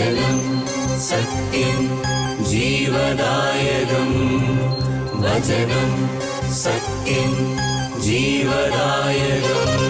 वचनं सत्यं जीवदायकम् वचनं सत्यं जीवदायकम्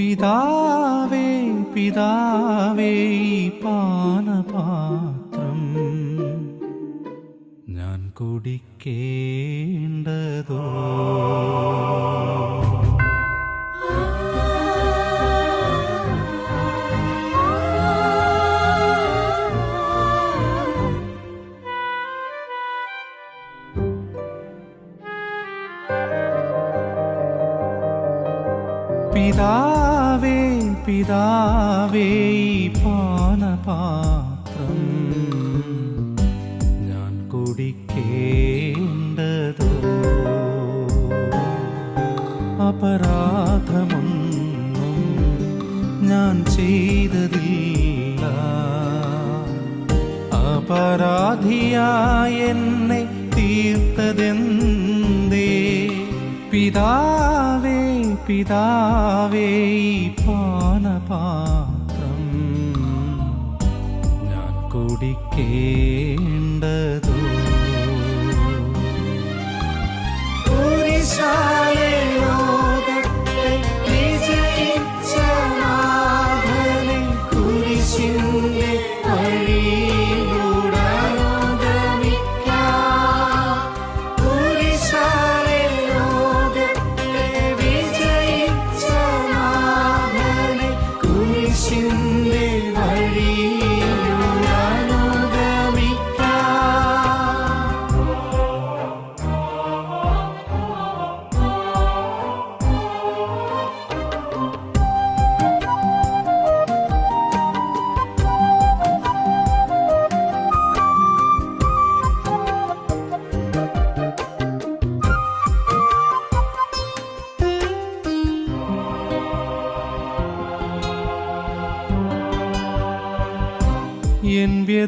പിതാവേ പിതാവേ പാനപാത്രം ഞാൻ കുടിക്കേണ്ടതോ? കുടിക്കേണ്ടതോ കുരിശാ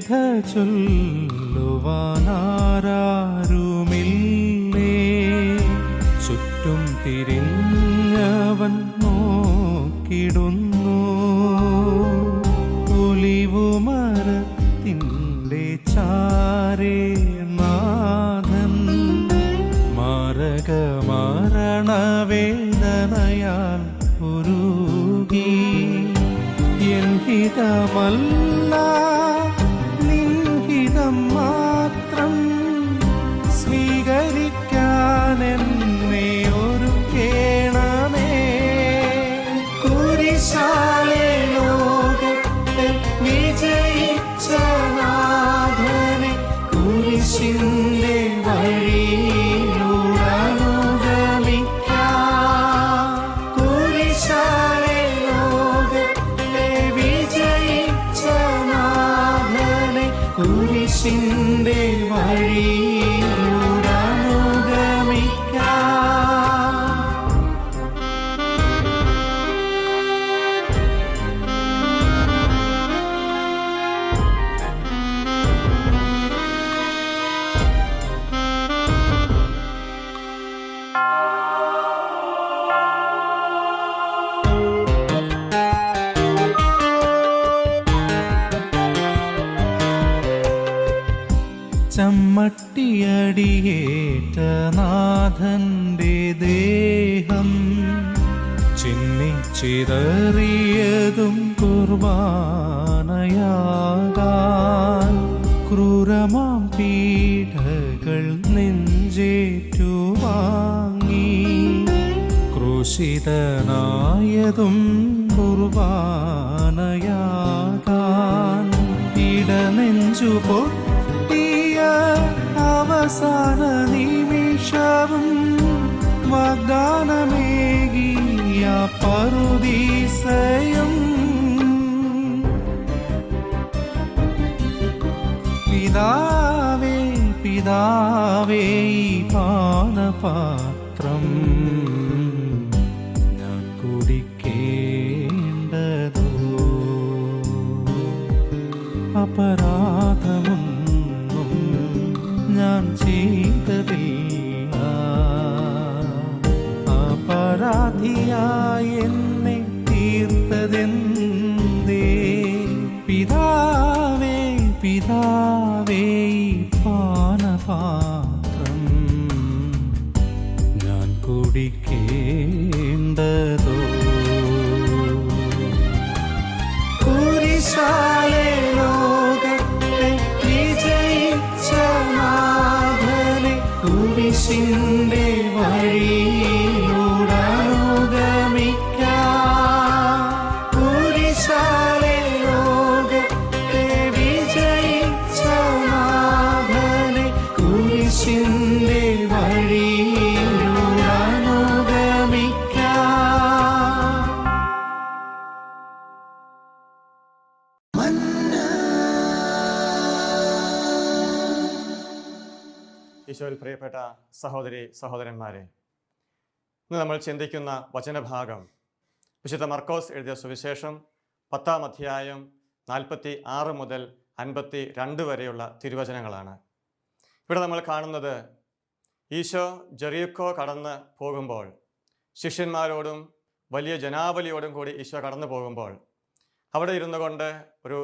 கதை சொல்லுவானா പറുദീസയും പിതാവേ പിതാവേ ഈ പിതാവേ ഈ പാനപാത്രം ഞാൻ കുടിക്കേണ്ടതോ? കുരിശാലെ ഈശോയിൽ പ്രിയപ്പെട്ട സഹോദരി സഹോദരന്മാരെ ഇന്ന് നമ്മൾ ചിന്തിക്കുന്ന വചനഭാഗം വിശുദ്ധ മർക്കോസ് എഴുതിയ സുവിശേഷം പത്താം അധ്യായം നാൽപ്പത്തി ആറ് മുതൽ അൻപത്തി രണ്ട് വരെയുള്ള തിരുവചനങ്ങളാണ്. ഇവിടെ നമ്മൾ കാണുന്നത് ഈശോ ജെറിയക്കോ കടന്ന് പോകുമ്പോൾ ശിഷ്യന്മാരോടും വലിയ ജനാവലിയോടും കൂടി ഈശോ കടന്നു പോകുമ്പോൾ അവിടെ ഇരുന്നു കൊണ്ട് ഒരു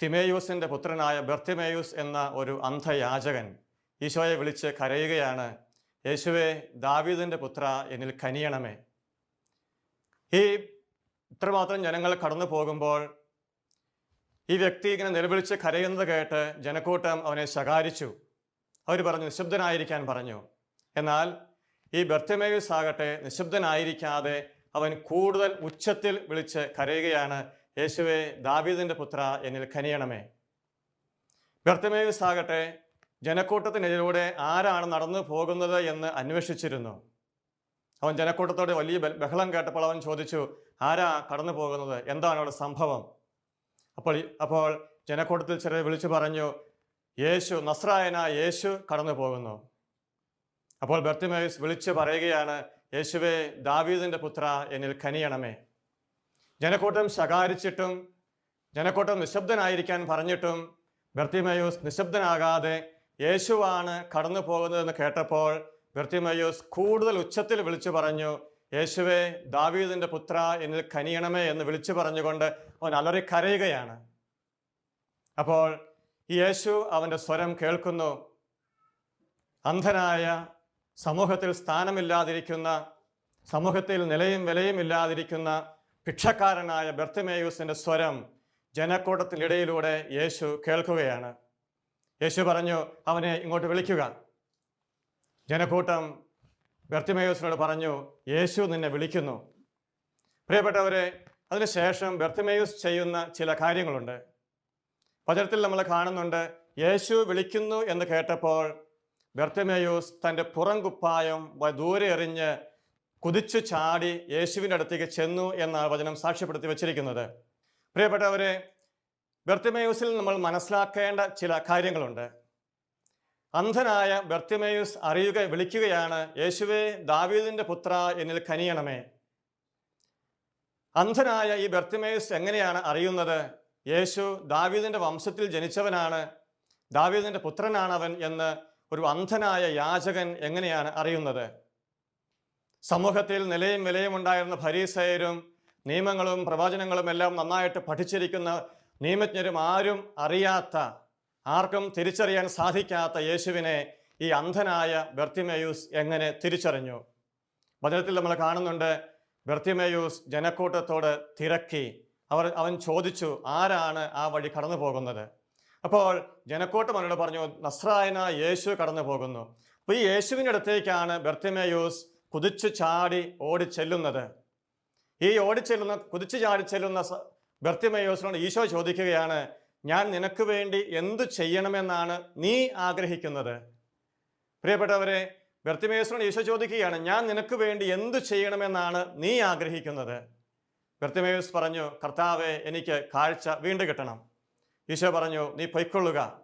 തിമേയൂസിന്റെ പുത്രനായ ബെർത്തിമേയൂസ് എന്ന ഒരു അന്ധയാചകൻ ഈശോയെ വിളിച്ച് കരയുകയാണ് യേശുവെ ദാവീദിന്റെ പുത്ര എന്നിൽ കനിയണമേ. ഈ ഇത്രമാത്രം ജനങ്ങൾ കടന്നു പോകുമ്പോൾ ഈ വ്യക്തി ഇങ്ങനെ നിലവിളിച്ച് കരയുന്നത് കേട്ട് ജനക്കൂട്ടം അവനെ ശകാരിച്ചു. അവർ പറഞ്ഞു നിശബ്ദനായിരിക്കാൻ പറഞ്ഞു. എന്നാൽ ഈ ബർത്തമേയൂസ് ആകട്ടെ നിശബ്ദനായിരിക്കാതെ അവൻ കൂടുതൽ ഉച്ചത്തിൽ വിളിച്ച് കരയുകയാണ് യേശുവെ ദാവീദിന്റെ പുത്ര എന്നിൽ കനിയണമേ. ബർത്തമേയൂസ് ആകട്ടെ ജനക്കൂട്ടത്തിനെതിലൂടെ ആരാണ് നടന്നു പോകുന്നത് എന്ന് അന്വേഷിച്ചിരുന്നു. അവൻ ജനക്കൂട്ടത്തോട് വലിയ ബഹ- ബഹളം കേട്ടപ്പോൾ അവൻ ചോദിച്ചു ആരാ കടന്നു പോകുന്നത്? എന്താണ് അവിടെ സംഭവം? അപ്പോൾ അപ്പോൾ ജനക്കൂട്ടത്തിൽ ചിലർ വിളിച്ചു പറഞ്ഞു യേശു നസ്രായന യേശു കടന്നു പോകുന്നു. അപ്പോൾ ബർത്തിമേസ് വിളിച്ചു പറയുകയാണ് യേശുവെ ദാവീദിന്റെ പുത്ര എന്നിൽ കനിയണമേ. ജനക്കൂട്ടം ശകാരിച്ചിട്ടും ജനക്കൂട്ടം നിശബ്ദനായിരിക്കാൻ പറഞ്ഞിട്ടും ബർത്തിമേയൂസ് നിശബ്ദനാകാതെ യേശുവാണ് കടന്നു പോകുന്നതെന്ന് കേട്ടപ്പോൾ ബർത്തിമയൂസ് കൂടുതൽ ഉച്ചത്തിൽ വിളിച്ചു പറഞ്ഞു യേശുവെ ദാവീദിന്റെ പുത്ര എന്നിൽ കനിയണമേ എന്ന് വിളിച്ചു പറഞ്ഞുകൊണ്ട് അവൻ അലറി കരയുകയാണ്. അപ്പോൾ യേശു അവന്റെ സ്വരം കേൾക്കുന്നു അന്ധനായ സമൂഹത്തിൽ സ്ഥാനമില്ലാതിരിക്കുന്ന സമൂഹത്തിൽ നിലയും വിലയും ഇല്ലാതിരിക്കുന്ന ഭിക്ഷക്കാരനായ ബെർത്തിമേയൂസിന്റെ സ്വരം ജനക്കൂട്ടത്തിനിടയിലൂടെ യേശു കേൾക്കുകയാണ്. യേശു പറഞ്ഞു അവനെ ഇങ്ങോട്ട് വിളിക്കുക. ജനക്കൂട്ടം ബെർത്തിമേയൂസിനോട് പറഞ്ഞു യേശു നിന്നെ വിളിക്കുന്നു. പ്രിയപ്പെട്ടവരെ അതിനുശേഷം ബെർത്തിമേയൂസ് ചെയ്യുന്ന ചില കാര്യങ്ങളുണ്ട്. വചനത്തിൽ നമ്മൾ കാണുന്നുണ്ട് യേശു വിളിക്കുന്നു എന്ന് കേട്ടപ്പോൾ ബെർത്തിമേയൂസ് തന്റെ പുറം കുപ്പായം ദൂരെ എറിഞ്ഞ് കുതിച്ചു ചാടി യേശുവിന്റെ അടുത്തേക്ക് ചെന്നു എന്നാണ് വചനം സാക്ഷ്യപ്പെടുത്തി വച്ചിരിക്കുന്നത്. പ്രിയപ്പെട്ടവരെ ബെർത്തിമയൂസിൽ നമ്മൾ മനസ്സിലാക്കേണ്ട ചില കാര്യങ്ങളുണ്ട്. അന്ധനായ ബെർത്തിമേയൂസ് അറിയുക വിളിക്കുകയാണ് യേശുവേ ദാവീദിന്റെ പുത്ര എന്നിൽ കനിയണമേ. അന്ധനായ ഈ ബെർത്തിമേയൂസ് എങ്ങനെയാണ് അറിയുന്നത്? യേശു ദാവീദിന്റെ വംശത്തിൽ ജനിച്ചവനാണ് ദാവീദിന്റെ പുത്രനാണ് അവൻ എന്ന് ഒരു അന്ധനായ യാചകൻ എങ്ങനെയാണ് അറിയുന്നത്? സമൂഹത്തിൽ നിലയും വിലയും ഉണ്ടായിരുന്ന ഭരീസയരും നിയമങ്ങളും പ്രവചനങ്ങളും എല്ലാം നന്നായിട്ട് പഠിച്ചിരിക്കുന്ന നിയമജ്ഞരും ആരും അറിയാത്ത ആർക്കും തിരിച്ചറിയാൻ സാധിക്കാത്ത യേശുവിനെ ഈ അന്ധനായ ബെർത്തിമേയൂസ് എങ്ങനെ തിരിച്ചറിഞ്ഞു? വചനത്തിൽ നമ്മൾ കാണുന്നുണ്ട് ബെർത്തിമേയൂസ് ജനക്കൂട്ടത്തോട് തിരക്കി. അവർ അവൻ ചോദിച്ചു ആരാണ് ആ വഴി കടന്നു പോകുന്നത് അപ്പോൾ ജനക്കൂട്ടം അവനോട് പറഞ്ഞു നസ്രായന യേശു കടന്നു പോകുന്നു അപ്പോൾ ഈ യേശുവിന്റെ അടുത്തേക്കാണ് ബെർത്തിമേയൂസ് കുതിച്ചു ചാടി ഓടിച്ചെല്ലുന്നത്. ഈ ഓടിച്ചെല്ലുന്ന കുതിച്ചു ചാടി ചെല്ലുന്ന ബെർത്തിമയോസിനോട് ഈശോ ചോദിക്കുകയാണ് ഞാൻ നിനക്ക് വേണ്ടി എന്തു ചെയ്യണമെന്നാണ് നീ ആഗ്രഹിക്കുന്നത്? പ്രിയപ്പെട്ടവരെ ബെർത്തിമയോസിനോട് ഈശോ ചോദിക്കുകയാണ് ഞാൻ നിനക്ക് വേണ്ടി എന്തു ചെയ്യണമെന്നാണ് നീ ആഗ്രഹിക്കുന്നത്? ബെർത്തിമയോസ് പറഞ്ഞു കർത്താവെ എനിക്ക് കാഴ്ച വീണ്ടും കിട്ടണം. ഈശോ പറഞ്ഞു നീ പൊയ്ക്കൊള്ളുക.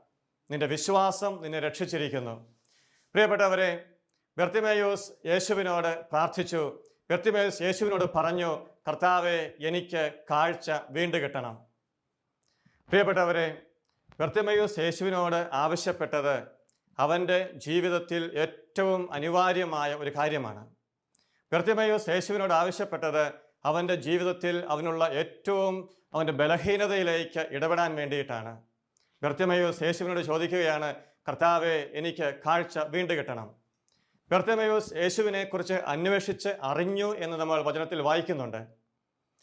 നിന്റെ വിശ്വാസം നിന്നെ രക്ഷിച്ചിരിക്കുന്നു. പ്രിയപ്പെട്ടവരെ ബെർത്തിമയോസ് യേശുവിനോട് പ്രാർത്ഥിച്ചു. ബെർത്തിമയോസ് യേശുവിനോട് പറഞ്ഞു കർത്താവെ എനിക്ക് കാഴ്ച വീണ്ടും കിട്ടണം. പ്രിയപ്പെട്ടവരെ ബെർത്തിമയോസ് യേശുവിനോട് ആവശ്യപ്പെട്ടത് അവന്റെ ജീവിതത്തിൽ ഏറ്റവും അനിവാര്യമായ ഒരു കാര്യമാണ്. ബെർത്തിമയോസ് യേശുവിനോട് ആവശ്യപ്പെട്ടത് അവന്റെ ജീവിതത്തിൽ അവനുള്ള ഏറ്റവും അവന്റെ ബലഹീനതയിലേക്ക് ഇടപെടാൻ വേണ്ടിയിട്ടാണ്. ബെർത്തിമയോസ് യേശുവിനോട് ചോദിക്കുകയാണ് കർത്താവെ എനിക്ക് കാഴ്ച വീണ്ടും കിട്ടണം. ബെർത്തിമയോസ് യേശുവിനെ കുറിച്ച് അന്വേഷിച്ച് അറിഞ്ഞു എന്ന് നമ്മൾ വചനത്തിൽ വായിക്കുന്നുണ്ട്.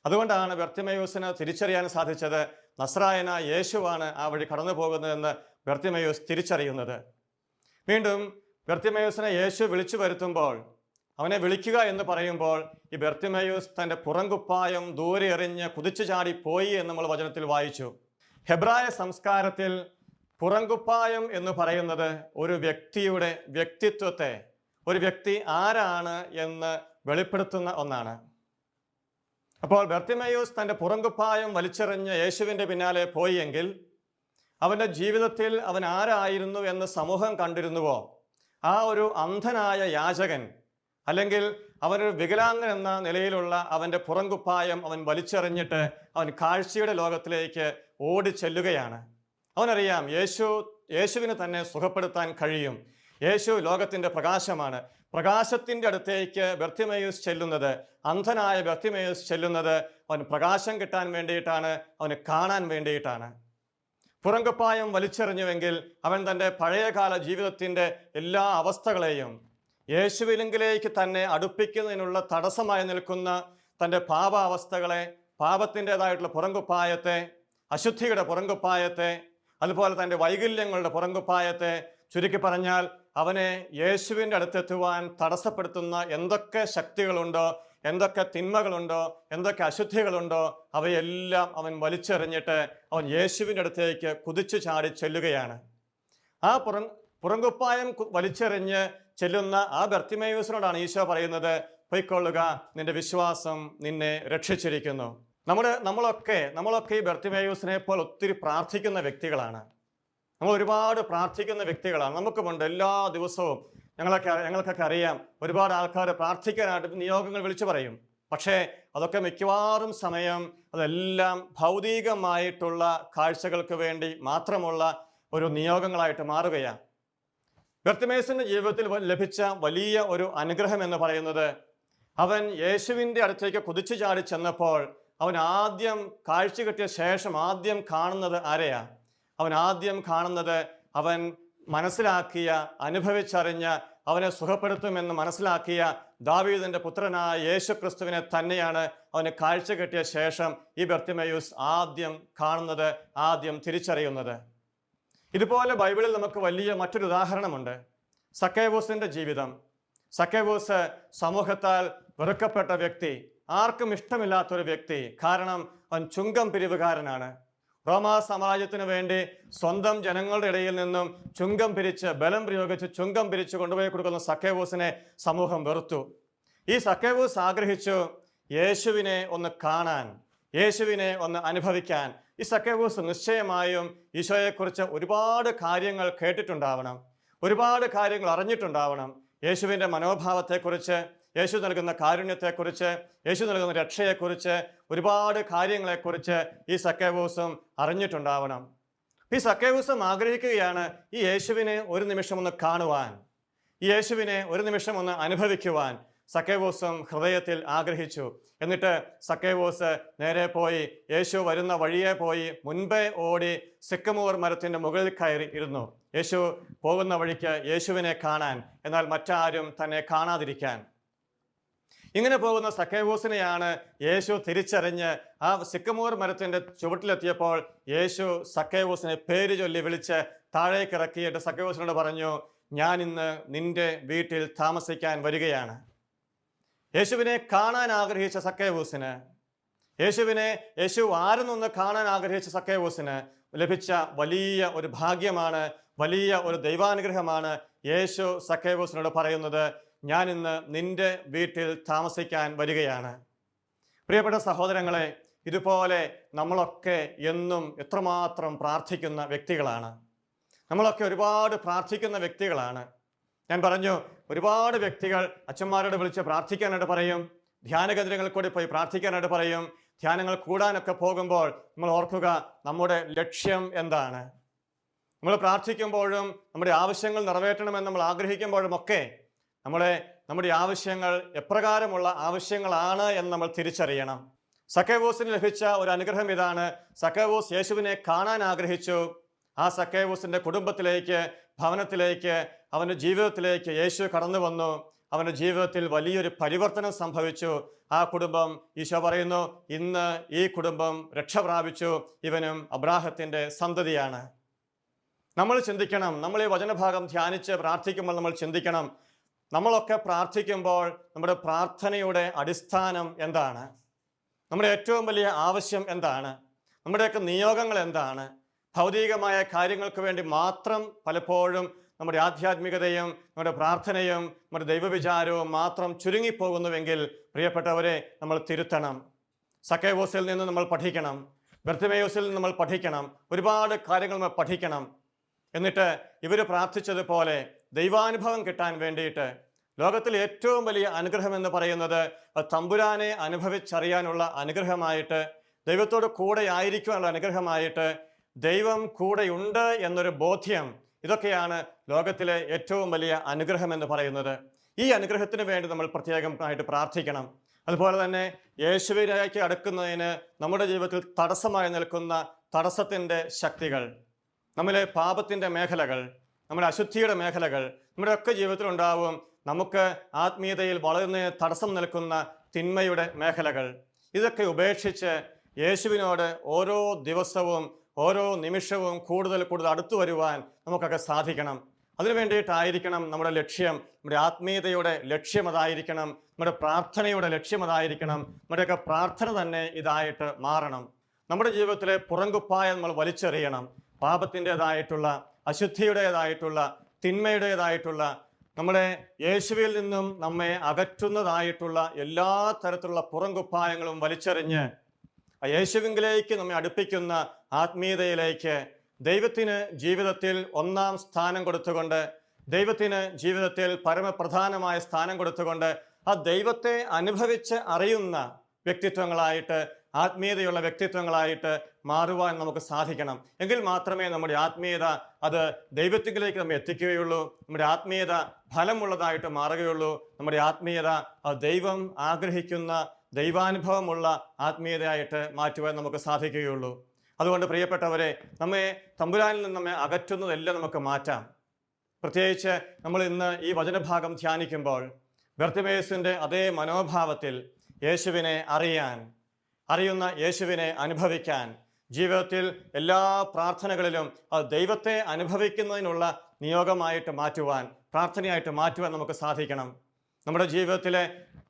അതുകൊണ്ടാണ് ബെർത്തിമയോസിന് തിരിച്ചറിയാൻ സാധിച്ചത് നസ്രായന യേശുവാണ് ആ വഴി കടന്നു പോകുന്നതെന്ന് ബെർത്തിമയോസ് തിരിച്ചറിയുന്നത്. വീണ്ടും ബെർത്തിമയോസിനെ യേശു വിളിച്ചു വരുത്തുമ്പോൾ അവനെ വിളിക്കുക എന്ന് പറയുമ്പോൾ ഈ ബെർത്തിമയോസ് തന്റെ പുറംകുപ്പായം ദൂരെ എറിഞ്ഞ് കുതിച്ചു ചാടി പോയി എന്ന് നമ്മൾ വചനത്തിൽ വായിച്ചു. ഹെബ്രായ സംസ്കാരത്തിൽ പുറംകുപ്പായം എന്ന് പറയുന്നത് ഒരു വ്യക്തിയുടെ വ്യക്തിത്വത്തെ ഒരു വ്യക്തി ആരാണ് എന്ന് വെളിപ്പെടുത്തുന്ന ഒന്നാണ്. അപ്പോൾ ബർത്തിമയൂസ് തന്റെ പുറങ്കുപ്പായം വലിച്ചെറിഞ്ഞ് യേശുവിന്റെ പിന്നാലെ പോയിയെങ്കിൽ അവന്റെ ജീവിതത്തിൽ അവൻ ആരായിരുന്നു എന്ന് സമൂഹം കണ്ടിരുന്നുവോ? ആ ഒരു അന്ധനായ യാചകൻ അല്ലെങ്കിൽ അവനൊരു വികലാംഗൻ എന്ന നിലയിലുള്ള അവന്റെ പുറങ്കുപ്പായം അവൻ വലിച്ചെറിഞ്ഞിട്ട് അവൻ കാഴ്ചയുടെ ലോകത്തിലേക്ക് ഓടി ചെല്ലുകയാണ് അവനറിയാം യേശു യേശുവിന് തന്നെ സുഖപ്പെടുത്താൻ കഴിയും. യേശു ലോകത്തിന്റെ പ്രകാശമാണ്. പ്രകാശത്തിന്റെ അടുത്തേക്ക് ബർത്തിമേയൂസ് ചെല്ലുന്നത് അന്ധനായ ബർത്തിമേയൂസ് ചെല്ലുന്നത് അവൻ പ്രകാശം കിട്ടാൻ വേണ്ടിയിട്ടാണ് അവന് കാണാൻ വേണ്ടിയിട്ടാണ്. പുറങ്കുപ്പായം വലിച്ചെറിഞ്ഞുവെങ്കിൽ അവൻ തന്റെ പഴയകാല ജീവിതത്തിന്റെ എല്ലാ അവസ്ഥകളെയും യേശുവിലെങ്കിലേക്ക് തന്നെ അടുപ്പിക്കുന്നതിനുള്ള തടസ്സമായി നിൽക്കുന്ന തന്റെ പാപാവസ്ഥകളെ പാപത്തിന്റെതായിട്ടുള്ള പുറങ്കുപ്പായത്തെ അശുദ്ധിയുടെ പുറങ്കുപ്പായത്തെ അതുപോലെ തന്റെ വൈകല്യങ്ങളുടെ പുറങ്കുപ്പായത്തെ ചുരുക്കി പറഞ്ഞാൽ അവനെ യേശുവിന്റെ അടുത്തെത്തുവാൻ തടസ്സപ്പെടുത്തുന്ന എന്തൊക്കെ ശക്തികളുണ്ടോ എന്തൊക്കെ തിന്മകളുണ്ടോ എന്തൊക്കെ അശുദ്ധികളുണ്ടോ അവയെല്ലാം അവൻ വലിച്ചെറിഞ്ഞിട്ട് അവൻ യേശുവിന്റെ അടുത്തേക്ക് കുതിച്ചു ചാടി ചെല്ലുകയാണ്. ആ പുറം പുറങ്കുപ്പായം വലിച്ചെറിഞ്ഞ് ചെല്ലുന്ന ആ ബർത്തിമയൂസിനോടാണ് ഈശോ പറയുന്നത് പൊയ്ക്കൊള്ളുക നിന്റെ വിശ്വാസം നിന്നെ രക്ഷിച്ചിരിക്കുന്നു. നമ്മുടെ നമ്മളൊക്കെ നമ്മളൊക്കെ ഈ ബർത്തിമയൂസിനെ പോലെ ഒത്തിരി പ്രാർത്ഥിക്കുന്ന വ്യക്തികളാണ്. നമ്മൾ ഒരുപാട് പ്രാർത്ഥിക്കുന്ന വ്യക്തികളാണ്. നമുക്കുമുണ്ട് എല്ലാ ദിവസവും. ഞങ്ങളൊക്കെ ഞങ്ങൾക്കൊക്കെ അറിയാം. ഒരുപാട് ആൾക്കാർ പ്രാർത്ഥിക്കാനായിട്ട് നിയോഗങ്ങൾ വിളിച്ചു പറയും. പക്ഷേ അതൊക്കെ മിക്കവാറും സമയം അതെല്ലാം ഭൗതികമായിട്ടുള്ള കാഴ്ചകൾക്ക് വേണ്ടി മാത്രമുള്ള ഒരു നിയോഗങ്ങളായിട്ട് മാറുകയാണ്. ബെർത്തിമേസിന്റെ ജീവിതത്തിൽ ലഭിച്ച വലിയ ഒരു അനുഗ്രഹം എന്ന് പറയുന്നത് അവൻ യേശുവിന്റെ അടുത്തേക്ക് കുതിച്ചു ചാടി ചെന്നപ്പോൾ അവൻ ആദ്യം കാഴ്ച കിട്ടിയ ശേഷം ആദ്യം കാണുന്നത് ആരെയാ? അവൻ ആദ്യം കാണുന്നത് അവൻ മനസ്സിലാക്കിയ അനുഭവിച്ചറിഞ്ഞ അവനെ സുഖപ്പെടുത്തുമെന്ന് മനസ്സിലാക്കിയ ദാവീദിന്റെ പുത്രനായ യേശു ക്രിസ്തുവിനെ തന്നെയാണ് അവന് കാഴ്ച കിട്ടിയ ശേഷം ഈ ബർത്തിമയൂസ് ആദ്യം കാണുന്നത് ആദ്യം തിരിച്ചറിയുന്നത്. ഇതുപോലെ ബൈബിളിൽ നമുക്ക് വലിയ മറ്റൊരു ഉദാഹരണമുണ്ട്. സക്കേവൂസിന്റെ ജീവിതം. സക്കേവോസ് സമൂഹത്താൽ വെറുക്കപ്പെട്ട വ്യക്തി ആർക്കും ഇഷ്ടമില്ലാത്തൊരു വ്യക്തി കാരണം അവൻ ചുങ്കം പിരിവുകാരനാണ്. റോമാ സാമ്രാജ്യത്തിന് വേണ്ടി സ്വന്തം ജനങ്ങളുടെ ഇടയിൽ നിന്നും ചുങ്കം പിരിച്ച് ബലം പ്രയോഗിച്ച് ചുങ്കം പിരിച്ച് കൊണ്ടുപോയി കൊടുക്കുന്ന സക്കേവൂസിനെ സമൂഹം വെറുത്തു. ഈ സക്കേവൂസ് ആഗ്രഹിച്ചു യേശുവിനെ ഒന്ന് കാണാൻ യേശുവിനെ ഒന്ന് അനുഭവിക്കാൻ. ഈ സക്കേവൂസ് നിശ്ചയമായും ഈശോയെക്കുറിച്ച് ഒരുപാട് കാര്യങ്ങൾ കേട്ടിട്ടുണ്ടാവണം ഒരുപാട് കാര്യങ്ങൾ അറിഞ്ഞിട്ടുണ്ടാവണം. യേശുവിന്റെ മനോഭാവത്തെക്കുറിച്ച് യേശു നൽകുന്ന കാരുണ്യത്തെക്കുറിച്ച് യേശു നൽകുന്ന രക്ഷയെക്കുറിച്ച് ഒരുപാട് കാര്യങ്ങളെക്കുറിച്ച് ഈ സക്കേവൂസും അറിഞ്ഞിട്ടുണ്ടാവണം. ഈ സക്കേവൂസം ആഗ്രഹിക്കുകയാണ് ഈ യേശുവിനെ ഒരു നിമിഷം ഒന്ന് കാണുവാൻ. ഈ യേശുവിനെ ഒരു നിമിഷം ഒന്ന് അനുഭവിക്കുവാൻ സക്കേവോസും ഹൃദയത്തിൽ ആഗ്രഹിച്ചു. എന്നിട്ട് സക്കേവൂസ് നേരെ പോയി യേശു വരുന്ന വഴിയെ പോയി മുൻപേ ഓടി സിക്കമൂർ മരത്തിന്റെ മുകളിൽ കയറി ഇരുന്നു. യേശു പോകുന്ന വഴിക്ക് യേശുവിനെ കാണാൻ എന്നാൽ മറ്റാരും തന്നെ കാണാതിരിക്കാൻ. ഇങ്ങനെ പോകുന്ന സക്കേവൂസിനെയാണ് യേശു തിരിച്ചറിഞ്ഞ് ആ സിക്കമൂർ മരത്തിന്റെ ചുവട്ടിലെത്തിയപ്പോൾ യേശു സക്കേവൂസിനെ പേര് ചൊല്ലി വിളിച്ച് താഴേക്ക് ഇറക്കിയിട്ട് സക്കേവൂസിനോട് പറഞ്ഞു ഞാൻ ഇന്ന് നിന്റെ വീട്ടിൽ താമസിക്കാൻ വരികയാണ്. യേശുവിനെ കാണാൻ ആഗ്രഹിച്ച സക്കേവൂസിന് യേശുവിനെ യേശു ആരെന്നൊന്ന് കാണാൻ ആഗ്രഹിച്ച സക്കേവൂസിന് ലഭിച്ച വലിയ ഒരു ഭാഗ്യമാണ് വലിയ ഒരു ദൈവാനുഗ്രഹമാണ് യേശു സക്കേവൂസിനോട് പറയുന്നത്. ഞാൻ ഇന്ന് നിന്റെ വീട്ടിൽ താമസിക്കാൻ വരികയാണ്. പ്രിയപ്പെട്ട സഹോദരങ്ങളെ ഇതുപോലെ നമ്മളൊക്കെ എന്നും എത്രമാത്രം പ്രാർത്ഥിക്കുന്ന വ്യക്തികളാണ്. നമ്മളൊക്കെ ഒരുപാട് പ്രാർത്ഥിക്കുന്ന വ്യക്തികളാണ്. ഞാൻ പറഞ്ഞു ഒരുപാട് വ്യക്തികൾ അച്ഛന്മാരോട് വിളിച്ച് പ്രാർത്ഥിക്കാനായിട്ട് പറയും ധ്യാന കേന്ദ്രങ്ങളിൽ കൂടി പോയി പ്രാർത്ഥിക്കാനായിട്ട് പറയും ധ്യാനങ്ങൾ കൂടാനൊക്കെ പോകുമ്പോൾ നമ്മൾ ഓർക്കുക നമ്മുടെ ലക്ഷ്യം എന്താണ്. നമ്മൾ പ്രാർത്ഥിക്കുമ്പോഴും നമ്മുടെ ആവശ്യങ്ങൾ നിറവേറ്റണമെന്ന് നമ്മൾ ആഗ്രഹിക്കുമ്പോഴും ഒക്കെ നമ്മളെ നമ്മുടെ ആവശ്യങ്ങൾ എപ്രകാരമുള്ള ആവശ്യങ്ങളാണ് എന്ന് നമ്മൾ തിരിച്ചറിയണം. സക്കേവോസിന് ലഭിച്ച ഒരു അനുഗ്രഹം ഇതാണ്. സക്കേവോസ് യേശുവിനെ കാണാൻ ആഗ്രഹിച്ചു. ആ സക്കേവൂസിന്റെ കുടുംബത്തിലേക്ക് ഭവനത്തിലേക്ക് അവന്റെ ജീവിതത്തിലേക്ക് യേശു കടന്നു വന്നു. അവന്റെ ജീവിതത്തിൽ വലിയൊരു പരിവർത്തനം സംഭവിച്ചു. ആ കുടുംബം ഈശോ പറയുന്നു ഇന്ന് ഈ കുടുംബം രക്ഷ പ്രാപിച്ചു. ഇവനും അബ്രാഹത്തിന്റെ സന്തതിയാണ്. നമ്മൾ ചിന്തിക്കണം. നമ്മൾ ഈ വചനഭാഗം ധ്യാനിച്ച് പ്രാർത്ഥിക്കുമ്പോൾ നമ്മൾ ചിന്തിക്കണം നമ്മളൊക്കെ പ്രാർത്ഥിക്കുമ്പോൾ നമ്മുടെ പ്രാർത്ഥനയുടെ അടിസ്ഥാനം എന്താണ്? നമ്മുടെ ഏറ്റവും വലിയ ആവശ്യം എന്താണ്? നമ്മുടെയൊക്കെ നിയോഗങ്ങൾ എന്താണ്? ഭൗതികമായ കാര്യങ്ങൾക്ക് വേണ്ടി മാത്രം പലപ്പോഴും നമ്മുടെ ആധ്യാത്മികതയും നമ്മുടെ പ്രാർത്ഥനയും നമ്മുടെ ദൈവവിചാരവും മാത്രം ചുരുങ്ങിപ്പോകുന്നുവെങ്കിൽ പ്രിയപ്പെട്ടവരെ നമ്മൾ തിരുത്തണം. സക്കേവോസിൽ നിന്ന് നമ്മൾ പഠിക്കണം. ബർത്തമേയോസിൽ നിന്ന് നമ്മൾ പഠിക്കണം. ഒരുപാട് കാര്യങ്ങൾ നമ്മൾ പഠിക്കണം. എന്നിട്ട് ഇവർ പ്രാർത്ഥിച്ചതുപോലെ ദൈവാനുഭവം കിട്ടാൻ വേണ്ടിയിട്ട് ലോകത്തിൽ ഏറ്റവും വലിയ അനുഗ്രഹം എന്ന് പറയുന്നത് തമ്പുരാനെ അനുഭവിച്ചറിയാനുള്ള അനുഗ്രഹമായിട്ട് ദൈവത്തോട് കൂടെ ആയിരിക്കുവാനുള്ള അനുഗ്രഹമായിട്ട് ദൈവം കൂടെയുണ്ട് എന്നൊരു ബോധ്യം ഇതൊക്കെയാണ് ലോകത്തിലെ ഏറ്റവും വലിയ അനുഗ്രഹം എന്ന് പറയുന്നത്. ഈ അനുഗ്രഹത്തിന് വേണ്ടി നമ്മൾ പ്രത്യേകമായിട്ട് പ്രാർത്ഥിക്കണം. അതുപോലെ തന്നെ യേശുവിലേക്ക് അടുക്കുന്നതിന് നമ്മുടെ ജീവിതത്തിൽ തടസ്സമായി നിൽക്കുന്ന തടസ്സത്തിന്റെ ശക്തികൾ നമ്മളെ പാപത്തിന്റെ മേഖലകൾ നമ്മുടെ അശുദ്ധിയുടെ മേഖലകൾ നമ്മുടെ ഒക്കെ ജീവിതത്തിലുണ്ടാവും നമുക്ക് ആത്മീയതയിൽ വളരുന്നതിന് തടസ്സം നിൽക്കുന്ന തിന്മയുടെ മേഖലകൾ. ഇതൊക്കെ ഉപേക്ഷിച്ച് യേശുവിനോട് ഓരോ ദിവസവും ഓരോ നിമിഷവും കൂടുതൽ കൂടുതൽ അടുത്തു വരുവാൻ നമുക്കൊക്കെ സാധിക്കണം. അതിനു വേണ്ടിയിട്ടായിരിക്കണം നമ്മുടെ ലക്ഷ്യം നമ്മുടെ ആത്മീയതയുടെ ലക്ഷ്യം അതായിരിക്കണം നമ്മുടെ പ്രാർത്ഥനയുടെ ലക്ഷ്യം അതായിരിക്കണം നമ്മുടെയൊക്കെ പ്രാർത്ഥന തന്നെ ഇതായിട്ട് മാറണം. നമ്മുടെ ജീവിതത്തിലെ പുറങ്കുപ്പായ നമ്മൾ വലിച്ചെറിയണം. പാപത്തിന്റെതായിട്ടുള്ള അശുദ്ധിയുടേതായിട്ടുള്ള തിന്മയുടേതായിട്ടുള്ള നമ്മുടെ യേശുവിൽ നിന്നും നമ്മെ അകറ്റുന്നതായിട്ടുള്ള എല്ലാ തരത്തിലുള്ള പുറങ്കുപ്പായങ്ങളും വലിച്ചെറിഞ്ഞ് ആ യേശുവിങ്കിലേക്ക് നമ്മെ അടുപ്പിക്കുന്ന ആത്മീയതയിലേക്ക് ദൈവത്തിന് ജീവിതത്തിൽ ഒന്നാം സ്ഥാനം കൊടുത്തുകൊണ്ട് ദൈവത്തിന് ജീവിതത്തിൽ പരമപ്രധാനമായ സ്ഥാനം കൊടുത്തുകൊണ്ട് ആ ദൈവത്തെ അനുഭവിച്ച് അറിയുന്ന വ്യക്തിത്വങ്ങളായിട്ട് ആത്മീയതയുള്ള വ്യക്തിത്വങ്ങളായിട്ട് മാറുവാൻ നമുക്ക് സാധിക്കണം. എങ്കിൽ മാത്രമേ നമ്മുടെ ആത്മീയത അത് ദൈവത്തിലേക്ക് നമ്മെ എത്തിക്കുകയുള്ളൂ. നമ്മുടെ ആത്മീയത ഫലമുള്ളതായിട്ട് മാറുകയുള്ളൂ. നമ്മുടെ ആത്മീയത ദൈവം ആഗ്രഹിക്കുന്ന ദൈവാനുഭവമുള്ള ആത്മീയതയായിട്ട് മാറ്റുവാൻ നമുക്ക് സാധിക്കുകയുള്ളൂ. അതുകൊണ്ട് പ്രിയപ്പെട്ടവരെ നമ്മെ തമ്പുരാനിൽ നിന്ന് നമ്മെ അകറ്റുന്നതെല്ലാം നമുക്ക് മാറ്റാം. പ്രത്യേകിച്ച് നമ്മൾ ഇന്ന് ഈ വചനഭാഗം ധ്യാനിക്കുമ്പോൾ ബർത്തിമേസിന്റെ അതേ മനോഭാവത്തിൽ യേശുവിനെ അറിയാൻ അറിയുന്ന യേശുവിനെ അനുഭവിക്കാൻ ജീവിതത്തിൽ എല്ലാ പ്രാർത്ഥനകളിലും അത് ദൈവത്തെ അനുഭവിക്കുന്നതിനുള്ള നിയോഗമായിട്ട് മാറ്റുവാൻ പ്രാർത്ഥനയായിട്ട് മാറ്റുവാൻ നമുക്ക് സാധിക്കണം. നമ്മുടെ ജീവിതത്തിലെ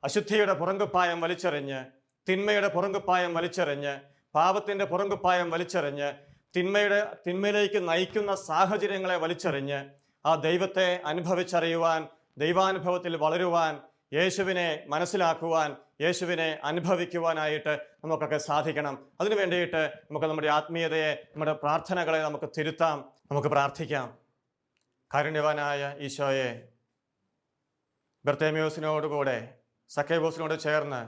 അശുദ്ധിയുടെ പുറങ്കുപ്പായം വലിച്ചെറിഞ്ഞ് തിന്മയുടെ പുറങ്കുപ്പായം വലിച്ചെറിഞ്ഞ് പാപത്തിന്റെ പുറങ്കുപ്പായം വലിച്ചെറിഞ്ഞ് തിന്മയുടെ തിന്മയിലേക്ക് നയിക്കുന്ന സാഹചര്യങ്ങളെ വലിച്ചെറിഞ്ഞ് ആ ദൈവത്തെ അനുഭവിച്ചറിയുവാൻ ദൈവാനുഭവത്തിൽ വളരുവാൻ യേശുവിനെ മനസ്സിലാക്കുവാൻ യേശുവിനെ അനുഭവിക്കുവാനായിട്ട് നമുക്കൊക്കെ സാധിക്കണം. അതിനു വേണ്ടിയിട്ട് നമുക്ക് നമ്മുടെ ആത്മീയതയെ നമ്മുടെ പ്രാർത്ഥനകളെ നമുക്ക് തിരുത്താം. നമുക്ക് പ്രാർത്ഥിക്കാം. കാരുണ്യവാനായ ഈശോയെ ബർത്തേമ്യൂസിനോടുകൂടെ സഖേബൂസിനോട് ചേർന്ന്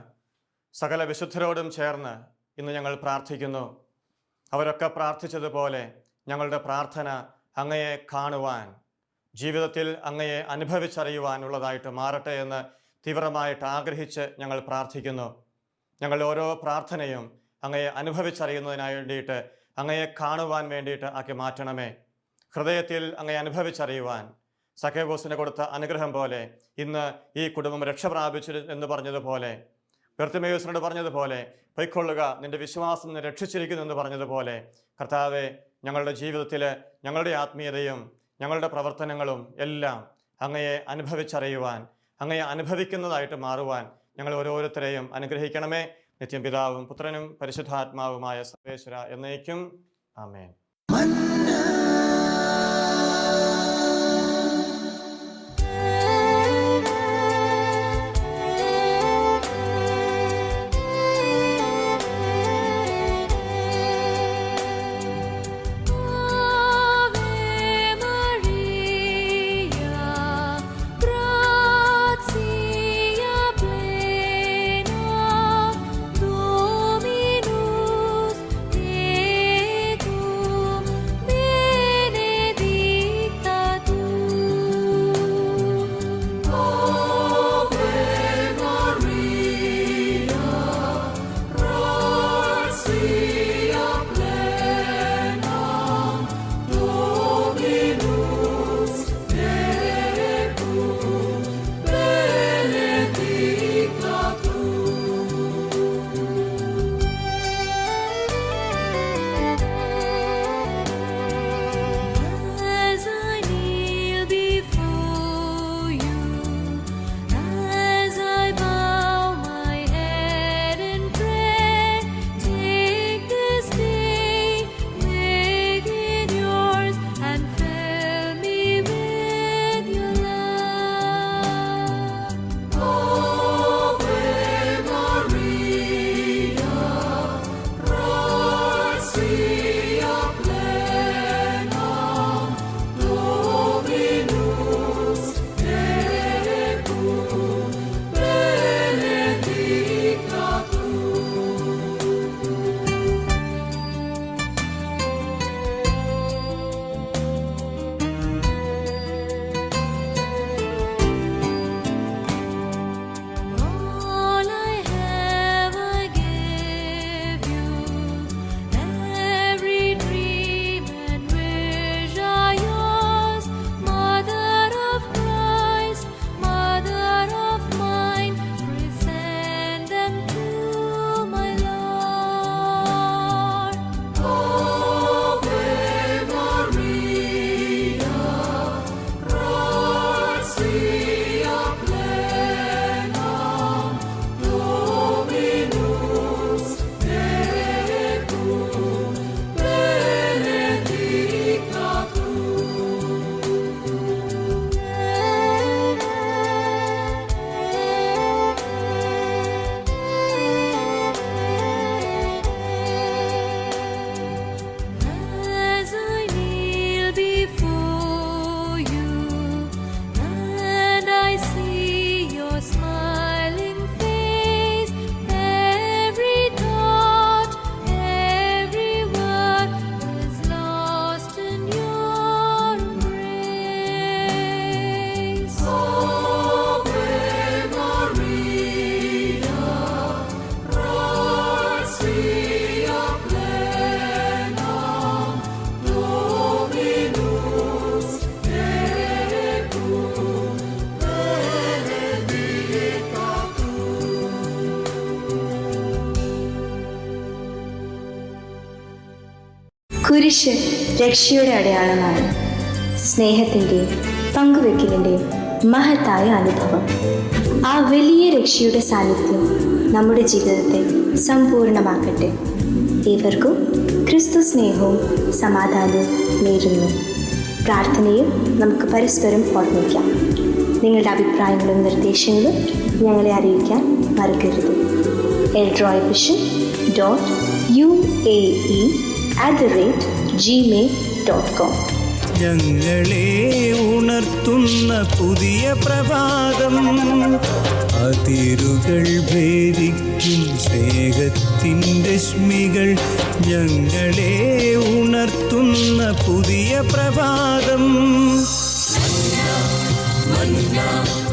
സകല വിശുദ്ധരോടും ചേർന്ന് ഇന്ന് ഞങ്ങൾ പ്രാർത്ഥിക്കുന്നു. അവരൊക്കെ പ്രാർത്ഥിച്ചതുപോലെ ഞങ്ങളുടെ പ്രാർത്ഥന അങ്ങയെ കാണുവാൻ ജീവിതത്തിൽ അങ്ങയെ അനുഭവിച്ചറിയുവാനുള്ളതായിട്ട് മാറട്ടെ എന്ന് തീവ്രമായിട്ട് ആഗ്രഹിച്ച് ഞങ്ങൾ പ്രാർത്ഥിക്കുന്നു. ഞങ്ങൾ ഓരോ പ്രാർത്ഥനയും അങ്ങയെ അനുഭവിച്ചറിയുന്നതിനായി വേണ്ടിയിട്ട് അങ്ങയെ കാണുവാൻ വേണ്ടിയിട്ട് ആക്കി മാറ്റണമേ. ഹൃദയത്തിൽ അങ്ങയെ അനുഭവിച്ചറിയുവാൻ സഖേബോസിന് കൊടുത്ത അനുഗ്രഹം പോലെ ഇന്ന് ഈ കുടുംബം രക്ഷ പ്രാപിച്ചു എന്ന് പറഞ്ഞതുപോലെ ബെർത്തമേയോസിനോട് പറഞ്ഞതുപോലെ പൊയ്ക്കൊള്ളുക നിന്റെ വിശ്വാസം നിന്നെ രക്ഷിച്ചിരിക്കുന്നു എന്ന് പറഞ്ഞതുപോലെ കർത്താവെ ഞങ്ങളുടെ ജീവിതത്തിൽ ഞങ്ങളുടെ ആത്മീയതയും ഞങ്ങളുടെ പ്രവർത്തനങ്ങളും എല്ലാം അങ്ങയെ അനുഭവിച്ചറിയുവാൻ അങ്ങയെ അനുഭവിക്കുന്നതായിട്ട് മാറുവാൻ ഞങ്ങൾ ഓരോരുത്തരെയും അനുഗ്രഹിക്കണമേ. നിത്യം പിതാവും പുത്രനും പരിശുദ്ധാത്മാവുമായ സർവേശ്വര എന്നേക്കും. ആമേൻ. കുരിശ് രക്ഷയുടെ അടയാളമാണ്. സ്നേഹത്തിന്റെയും പങ്കുവെക്കലിന്റെയും മഹത്തായ അനുഭവം. ആ വലിയ രക്ഷയുടെ സാന്നിധ്യം നമ്മുടെ ജീവിതത്തെ സമ്പൂർണമാക്കട്ടെ ഏവർക്കും ക്രിസ്തു സ്നേഹവും സമാധാനവും നേരുന്നു. പ്രാർത്ഥനയും നമുക്ക് പരസ്പരം ഓർമ്മിക്കാം. നിങ്ങളുടെ അഭിപ്രായങ്ങളും നിർദ്ദേശങ്ങളും ഞങ്ങളെ അറിയിക്കാൻ മറക്കരുത്. Eldroy dot U A E at the rate Gmail dot com ഞങ്ങളെ ഉണർത്തുന്ന പുതിയ പ്രഭാതം. അതിരുകൾ ഭേദിക്കും സ്നേഹത്തിൻ രശ്മികൾ ഞങ്ങളെ ഉണർത്തുന്ന പുതിയ പ്രഭാതം. മന്ന